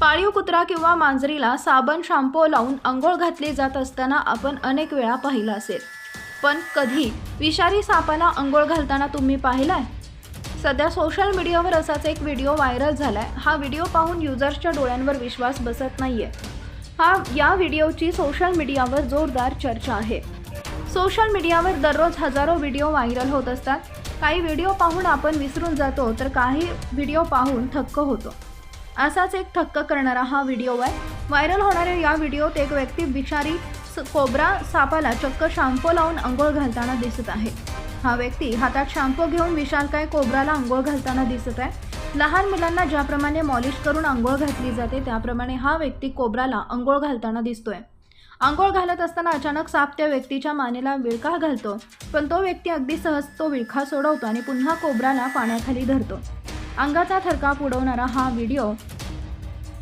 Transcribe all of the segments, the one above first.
पाळीव कुत्रा किंवा मांजरीला साबण शॅम्पू लावून आंघोळ घातली जात असताना आपण अनेक वेळा पाहिलं असेल. पण कधी विषारी सापाला आंघोळ घालताना तुम्ही पाहिलाय? सध्या सोशल मीडियावर असाच एक व्हिडिओ व्हायरल झालाय. हा व्हिडिओ पाहून युजर्सच्या डोळ्यांवर विश्वास बसत नाहीये. हा या व्हिडिओची सोशल मीडियावर जोरदार चर्चा आहे. सोशल मीडियावर दररोज हजारो व्हिडिओ व्हायरल होत असतात. काही व्हिडिओ पाहून आपण विसरून जातो तर काही व्हिडिओ पाहून थक्क होतो. असाच एक थक्क करणारा हा व्हिडिओ आहे. व्हायरल होणाऱ्या या व्हिडिओत एक व्यक्ती बिचारी कोबरा कोब्रा सापाला चक्क शॅम्पू लावून अंघोळ घालताना दिसत आहे. हा व्यक्ती हातात शॅम्पू घेऊन विशालकाय कोब्राला अंघोळ घालताना दिसत आहे. लहान मुलांना ज्याप्रमाणे मॉलिश करून आंघोळ घातली जाते त्याप्रमाणे हा व्यक्ती कोब्राला अंघोळ घालताना दिसतोय. आंघोळ घालत असताना अचानक साप त्या व्यक्तीच्या मानेला विळखा घालतो. पण तो व्यक्ती अगदी सहज तो विळखा सोडवतो आणि पुन्हा कोब्राला पाण्याखाली धरतो. अंगाचा थरकाप उडवणारा हा व्हिडिओ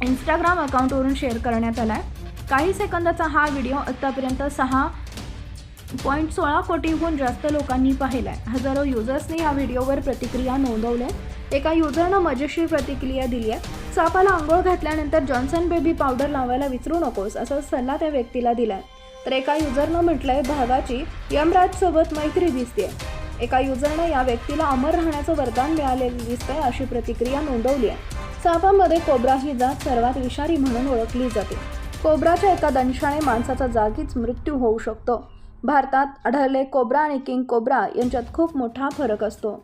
इंस्टाग्राम अकाउंटवरून शेअर करण्यात आला आहे काही सेकंदाचा हा व्हिडिओ आत्तापर्यंत सहा पॉईंट सोळा कोटीहून जास्त लोकांनी पाहिला आहे हजारो युजर्सनी या व्हिडिओवर प्रतिक्रिया नोंदवल्या. एका युजरनं मजेशीर प्रतिक्रिया दिली आहे. सापाला आंघोळ घातल्यानंतर जॉन्सन बेबी पावडर लावायला विसरू नकोस असा सल्ला त्या व्यक्तीला दिलाय. तर एका युजरनं म्हटलंय भागाची यमराजसोबत मैत्री दिसते एका युजरनं या व्यक्तीला अमर राहण्याचं वरदान मिळालेलं दिसतंय अशी प्रतिक्रिया नोंदवली आहे. सापामध्ये कोब्रा ही जात सर्वात विषारी म्हणून ओळखली जाते. कोब्राच्या एका दंशाने माणसाचा जागीच मृत्यू होऊ शकतो. भारतात आढळले कोब्रा आणि किंग कोब्रा यांच्यात खूप मोठा फरक असतो.